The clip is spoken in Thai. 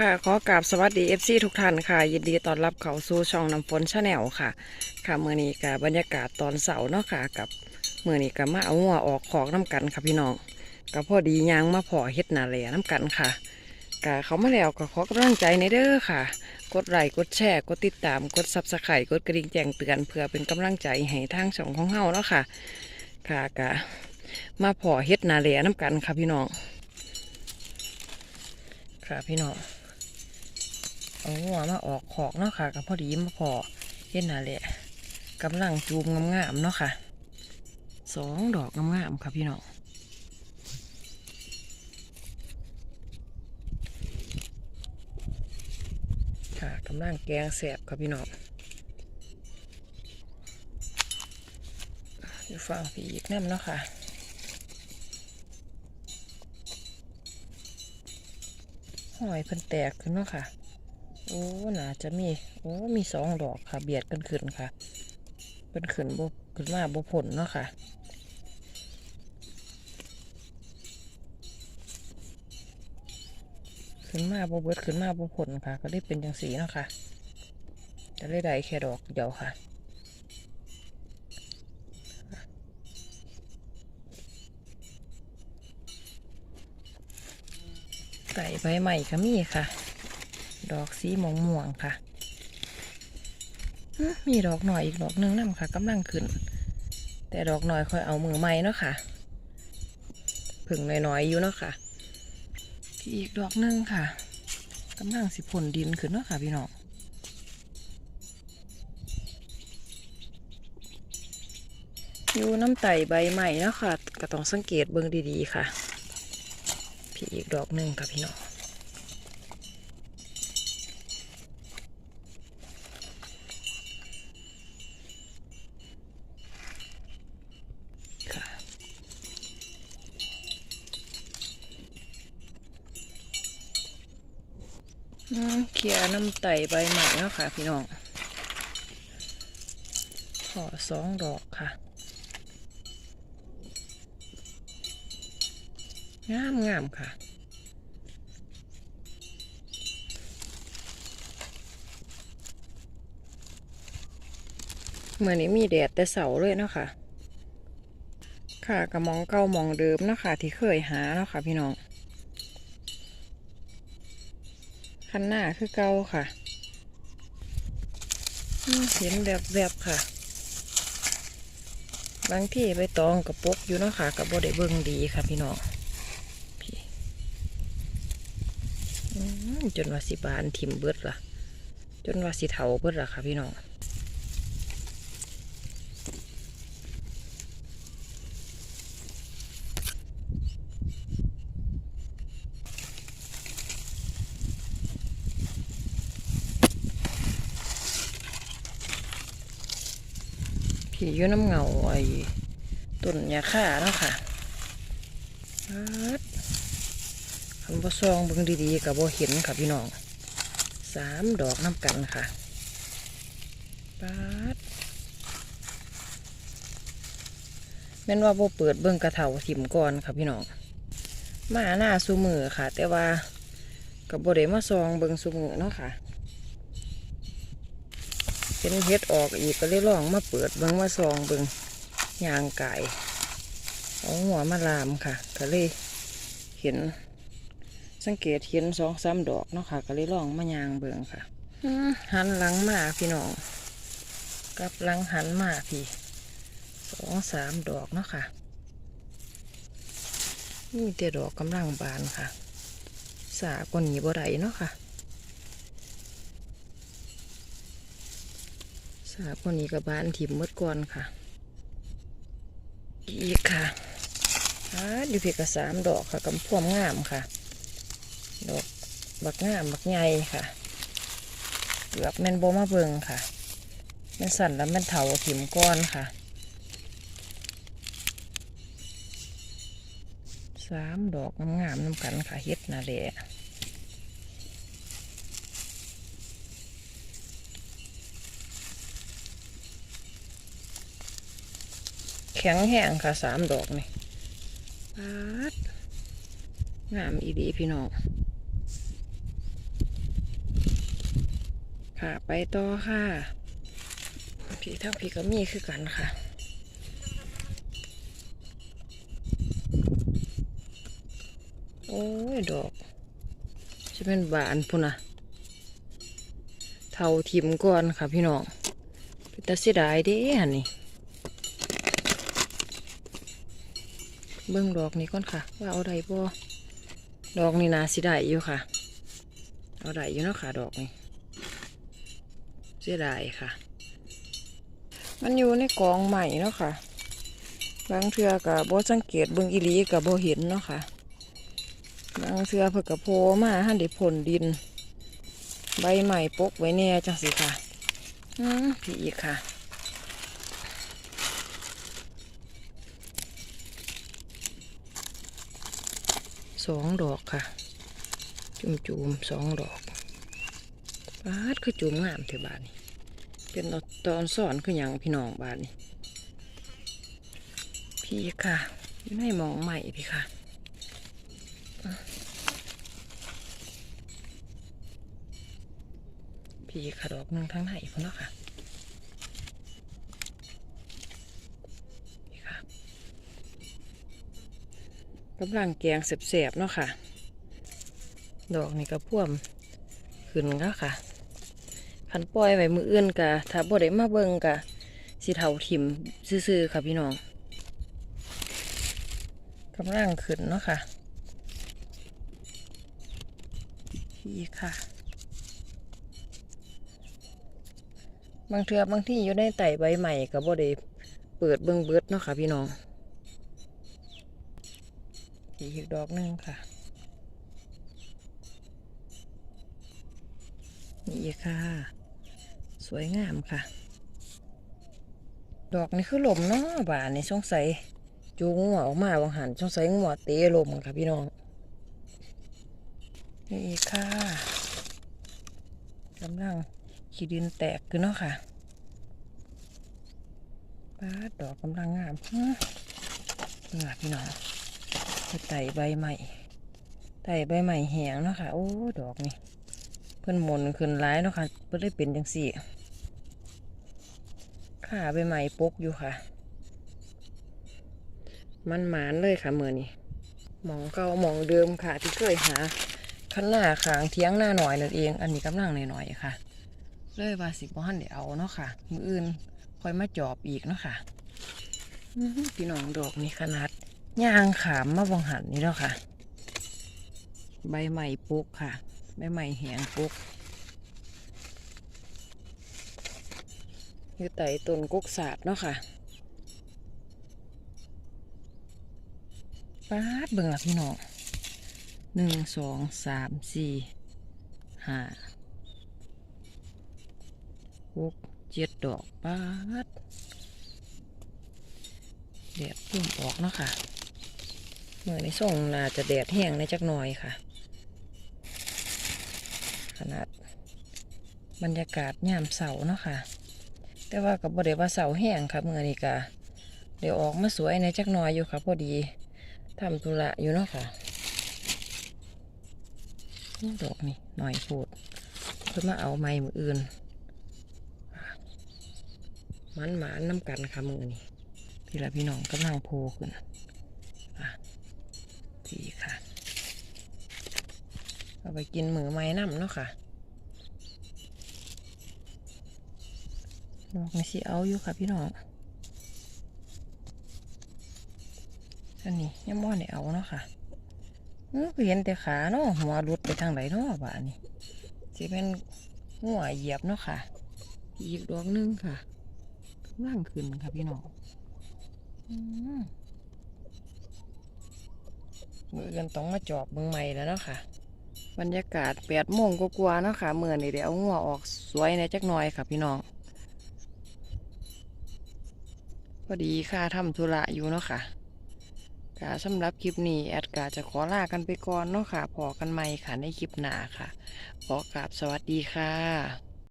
ค่ะขอกราบสวัสดี FC ทุกท่านค่ะ ยินดีต้อนรับเข้าสู่ช่องน้ำฝนชาแนลค่ะ ค่ะเมื่อนี้กับบรรยากาศตอนเสาร์เนาะค่ะ กับเมื่อนี้กับมาเอาหัวออกขอกน้ำกันค่ะพี่น้องกับพอดียางมาพอเฮ็ดนาแหล่น้ำกันค่ะกะเขามาแล้วก็ขอกำลังใจในเด้อค่ะ กดไลค์กดแชร์กดติดตามกดซับสไครต์กดกระดิ่งแจ้งเตือนเพื่อเป็นกำลังใจให้ทางช่องของเฮาเนาะค่ะ ค่ะกะมาพอเฮ็ดนาแหล่น้ำกันค่ะพี่น้องค่ะพี่น้อง เอาหัวมาออกขอกเนาะค่ะกับพอดีมาพอเห็นน่ะแหละกำลังจูมงามๆเนาะค่ะสองดอกงามๆค่ะพี่น้องค่ะกำลังแกงแสบค่ะพี่น้องอยู่ฟังพี่อีกน้ำเนาะค่ะหอยเพิ่นแตกขึ้นเนาะค่ะ อ้น่าจะมี โอ้ มีสองดอกค่ะ เบียดกันขึ้นค่ะเป็นขึ้นบขึ้นมาบผลเนาะค่ะขึ้นมาบเบิดขึ้นมาบผลค่ะ ก็ได้เป็นจังสีเนาะค่ะจะได้ได้แค่ดอกเดียวค่ะไก่ใบใหม่ก็มีค่ะ ดอกสีม่วงม่วงค่ะ มีดอกหน่อยอีกดอกหนึงนั่นค่ะกำลังขึ้น แต่ดอกหน่อยค่อยเอามือใหม่เนาะค่ะผึ่งน้อยๆอยู่เนาะค่ะ อีกดอกหนึงค่ะกำลังสิผลดินขึ้นเนาะค่ะพี่น้องอยู่น้ำไต่ใบใหม่เนาะค่ะก็ต้องสังเกตเบิ่งดีๆค่ะ พี่อีกดอกหนึ่งค่ะพี่น้อง เคลียน้ำไต่ใบใหม่แล้วค่ะ พี่น้องขอสองดอกค่ะ งามงามค่ะเมื่อนี้มีแดดแต่เสาเลยเนาะค่ะ ค่ะกระมองเก่ามองเดิมเนาะค่ะ ที่เคยหาเนาะค่ะ พี่น้อง คันหน้าคือเก่าค่ะเห็นแบบแบบๆค่ะ บางที่ไปตองกับปกอยู่เนาะค่ะกับบ่ได้เบิ้งดีค่ะพี่น้องพี่จนว่าสิบานทิมเบิดล่ะ จนว่าสิเถาเบิดล่ะค่ะพี่น้อง ผีอยู่น้ำเงาไอ้ต้นยาค่าเนาะค่ะปัดคำว่าซองเบิ่งดีๆกับบ่เห็นค่ะพี่น้องสามดอกน้ำกันค่ะปัดแม่นว่าบ่เปิดเบิ่งกระเถาถิ่มก่อนค่ะพี่น้องมาหน้าซูมือค่ะ แต่ว่ากับบ่ได้มาซองเบิ่งซูมือเนาะค่ะ เป็นเฮ็ดออกอีกก็เลยลองมาเปิดเบิ่งมาซองเบิ่งยางไก่เอาหัวมาลามค่ะ ก็เลยเห็น สังเกตเห็นสองสามดอกเนาะค่ะ ก็เลยลองมายางเบิ่งค่ะหันหลังมาพี่น้องกับหลังหันมาพี่สองสามดอกเนาะค่ะนี่แต่ดอกกำลังบานค่ะ สากว่านี้บ่ได้เนาะค่ะ สาบคนนี้กับบ้านถิ่มหมดก่อนค่ะ อีกค่ะอ่าอยู่เพียกสามดอกค่ะกำพวมงามค่ะ ดอกบักงามบักใหญ่ค่ะเกือบแม่นโบมาเบิงค่ะแม่นสั่นแล้วแม่นเถาถิ่มก้อนค่ะสามดอกงามๆน้ำกันค่ะเฮ็ดนาแหละ ข็งแห้งค่ะสามดอกนี่ปาดงามอีดีพี่น้องค่ะไปต่อค่ะพี่ทั้งพี่ก็มีคือกันค่ะโอ้ยดอกจะเป็นบานพุ่นนะเท่าทิมก่อนค่ะพี่น้องเป็นตาเสียดายเด้หันนี่ เบิ่งดอกนี้ก่อนค่ะ ว่าเอาได้บ่ดอกนี่นาสิได้อยู่ค่ะ เอาได้อยู่เนาะค่ะดอกนี้เสียดายค่ะ มันอยู่ในกองใหม่เนาะค่ะบางเทือกับบ่สังเกตเบิ่งอีลีกับบ่เห็นเนาะค่ะบางเทือเพิ่นกับโผล่มาหันได้ผลดิน ใบใหม่ปกไว้แน่จังสิค่ะอืมพี่อีกค่ะ สองดอกค่ะ จุ่มจุ่มๆสองดอกบาดคือจุ่มงามเถอะบาดนี้เป็นตอนสอนคืออย่างพี่น้องบาดนี้พี่ค่ะอยู่ในมองใหม่พี่ค่ะพี่ค่ะดอกหนึ่งทั้งไหนพุ่นเนาะค่ะพี่ค่ะ กำลังแกงเสียบๆเนาะค่ะ ดอกนี่ก็พ่วมขึ้นก็ค่ะคันปล่อยไว้มืออื่นกะถ้าบ่ได้มาเบิ่งกะสิเท่าทิมซื่อๆค่ะพี่น้องกำลังขึ้นเนาะค่ะพี่ค่ะ บางเทือบางที่อยู่ในไต่ใบใหม่ก็บ่ได้เปิดเบิ่งเบิดเนาะค่ะพี่น้อง อีกดอกหนึงค่ะนี่ค่ะ สวยงามค่ะ ดอกนี่คือลมเนาะบานนี่สงสัยจูงหัวออกมาบางหันสงสัยหัวเตะลมค่ะพี่น้องนี่ค่ะกำลังขี้ดินแตกคือเนาะค่ะป้าดดอกกำลังงามฮะนี่ค่ะพี่น้อง ไปไต่ใบใหม่ไต่ใบใหม่แหงเนาะค่ะ โอ้ ดอกนี่ เพิ่นมนขึ้นร้ายเนาะค่ะ เพิ่นได้เป็นจังสี่ขาใบใหม่ปกอยู่ค่ะ มันหมานเลยค่ะเมื่อนี้มองเก่ามองเดิมค่ะ ที่เคยหาขันหน้าขางเทียงหน้าหน่อยนั่นเอง อันนี้กำลังหน่อยๆค่ะ เลยว่าสิบ่หันเดี๋ยวเอาเนาะค่ะ มืออื่นค่อยมาจอบอีกเนาะค่ะพี่น้องดอกนี่ขนาด ย่างขามมาบังหันนี่เนาะค่ะ ใบใหม่ปุกค่ะ ใบใหม่แหงปุกอยู่ไต่ต้นกุกศาสตร์เนาะค่ะปาดเบิ่งละพี่น้องหนึ่งสองสามสี่ห้าหกเจ็ดดอกปาดแดดเพิ่มออกเนาะค่ะ เมื่อในส่งน่าจะแดดแห้งในจักหน่อยค่ะ ขนาดบรรยากาศยามเสาร์เนาะค่ะ แต่ว่ากับบ่ได้ว่าเสาร์แห้งค่ะเมื่อนี้กะเดี๋ยวออกมาสวยในจักหน่อยอยู่ค่ะ พอดีทำธุระอยู่เนาะค่ะนี่ดอกนี่หน่อยพูดเพื่อมาเอาไม้มืออื่นมันหมานน้ำกันค่ะมือนี่พี่ละพี่น้องกำลังโพขึ้น พี่ค่ะ เอาไปกินมือไม้น้ำเนาะค่ะดอกนี่สิเอาอยู่ค่ะพี่น้องอันนี้ยังม่อนได้เอาเนาะค่ะเออก็เห็นแต่ขาเนาะหัวหลุดไปทางไหนเนาะบ้านี่สิเป็นหัวเหยียบเนาะค่ะ อีกดอกหนึงค่ะล่างขึ้นค่ะพี่น้องอืม มือกันต้องมาจอบเมืองใหม่แล้วเนาะค่ะ บรรยากาศแปดโมงกว่าๆเนาะค่ะเมื่อนี่เดี๋ยวเอาหัวออกสวยในจักหน่อยค่ะพี่น้อง พอดีค่ะทำธุระอยู่เนาะค่ะกาสำหรับคลิปนี้แอดกาจะขอลากันไปก่อนเนาะค่ะพอกันใหม่ค่ะในคลิปหน้าค่ะขอกราบสวัสดีค่ะ